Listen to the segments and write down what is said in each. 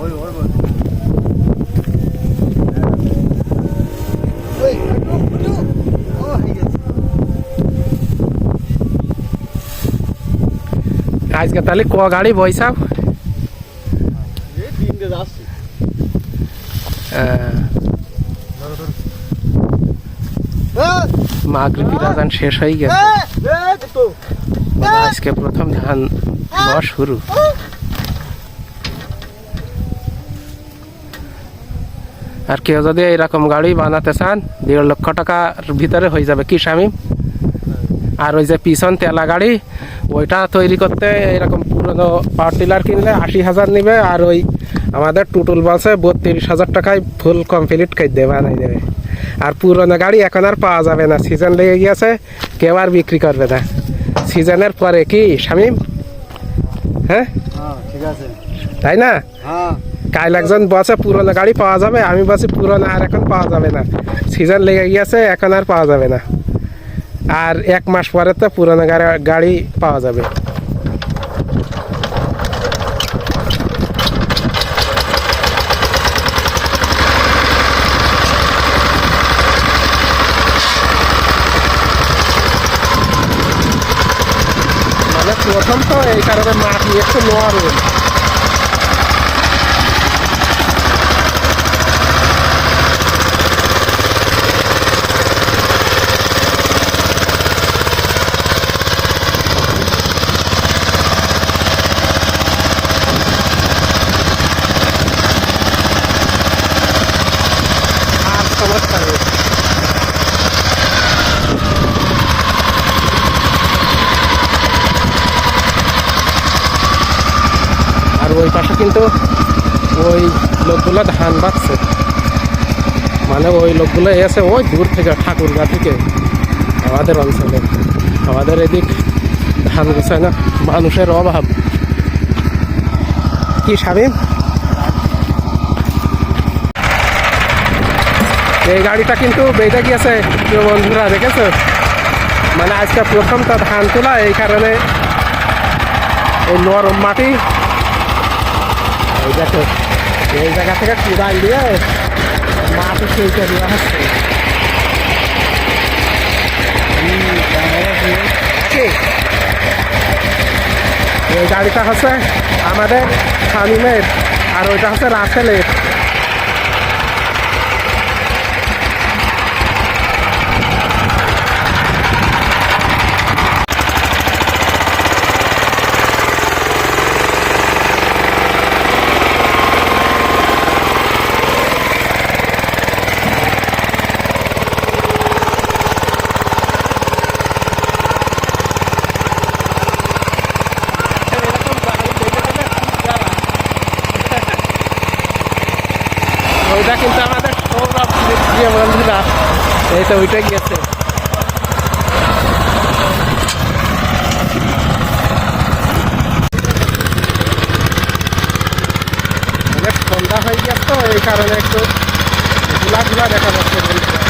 ওই ওই বল হয়ে আজকে তাহলে ক গাড়ি মাগরিবি রাজান শেষ হয়ে গেছে আজকে প্রথম ধান বস শুরু আর কেউ যদি এরকম গাড়ি বানাতে চান দেড় লক্ষ টাকার ভিতরে হয়ে যাবে কি স্বামী? আর ওই যে পিছন তেলা গাড়ি ওইটা তৈরি করতে এরকম পুরনো পাওয়ার টিলার কিনলে আশি হাজার নিবে আর ওই আমাদের টুটুল বাসে বত্রিশ হাজার টাকায় ফুল কমপ্লিট করে দেবে বানাই দেবে। আর পুরনো গাড়ি এখন আর পাওয়া যাবে না সিজন লেগে গিয়েছে কেউ আর বিক্রি করবে না। সিজনের পরে কি শামিম হ্যাঁ? হ্যাঁ ঠিক আছে। তাই না? হ্যাঁ। কাল একজন বসে, পুরনো গাড়ি পাওয়া যাবে, আমি বলছি পুরনো আর এখন পাওয়া যাবে না। সিজন লেগে গিয়েছে, এখন আর পাওয়া যাবে না। আর এক মাস পরে তো পুরনো গাড়ি পাওয়া যাবে। মানে প্রথম তো এই কারণে মাটি একটু নরম আর আর ওই পাশে কিন্তু ওই লোকগুলো ধান বাঁচছে মানে ওই লোকগুলো এসে ওই দূর থেকে ঠাকুরগা থেকে আমাদের অঞ্চলে, আমাদের এদিক ধান গোছায় না, মানুষের অভাব। কি স্বামীম এই গাড়িটা কিন্তু বেঁধে গিয়েছে বন্ধুরা, দেখেছ? মানে আজকে প্রথমটা ধান তোলা, এই কারণে এই নরম মাটি এই দেখো, এই জায়গা থেকে কুড়াল দিয়ে মাটি সেইটা দেওয়া হচ্ছে? এই গাড়িটা হচ্ছে আমাদের শামিমের, আর ওইটা হচ্ছে রাসেলের ওইটা কিন্তু আমাদের সৌরভ প্রিয় বন্ধুরা এই তো ওইটা গেছে অনেক সন্ধ্যা হয়ে গেছে তো এই কারণে একটু গুলা গুলা দেখা যাচ্ছে বন্ধুরা।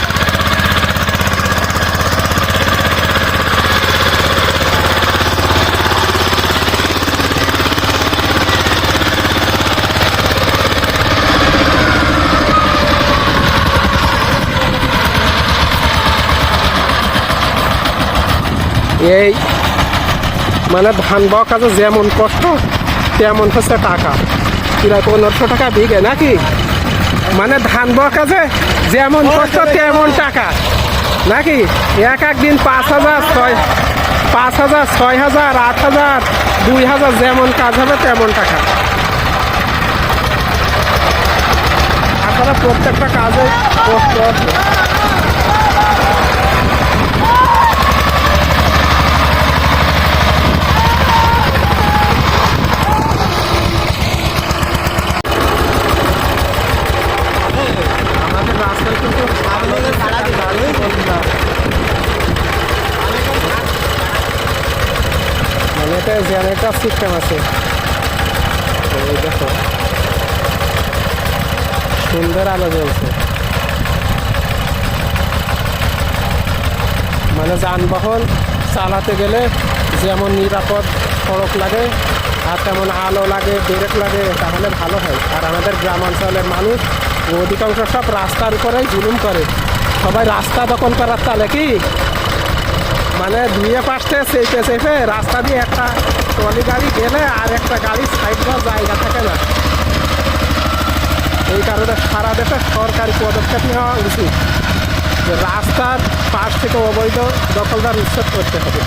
এই মানে ধান বওয়া কাজে যেমন কষ্ট তেমন হচ্ছে টাকা। প্রায় পনেরোশো টাকা বিঘে নাকি? মানে ধান বওয়া কাজে যেমন কষ্ট তেমন টাকা। নাকি? এক এক দিন পাঁচ হাজার ছয় পাঁচ হাজার ছয় হাজার আট হাজার দুই হাজার যেমন কাজ হবে তেমন টাকা। আপনারা প্রত্যেকটা কাজে কষ্ট আছে আমাদের রাস্তায় কিন্তু সামনে ছাড়া ভালোই বন্ধুরা মানে এটা সিস্টেম আছে। দেখো। সুন্দর আলো জ্বলছে। মানে যানবাহন চালাতে গেলে যেমন নিরাপদ সড়ক লাগে আর তেমন আলো লাগে, ব্রেক লাগে, তাহলে ভালো হয়। আর আমাদের গ্রামাঞ্চলের মানুষ অধিকাংশ সব রাস্তার উপরেই জুলুম করে। সবাই রাস্তা দখল করার তালে কি মানে দুয়ে পাশে সেইফে সেইফে রাস্তা দিয়ে একটা ট্রলি গাড়ি গেলে আর একটা গাড়ি সাইড দেওয়ার জায়গা থাকে না। এই কারণে সারা দেশে সরকারি পদক্ষেপ নেওয়া উচিত। রাস্তার পাশ থেকে অবৈধ দখলদার উচ্ছেদ করতে হবে।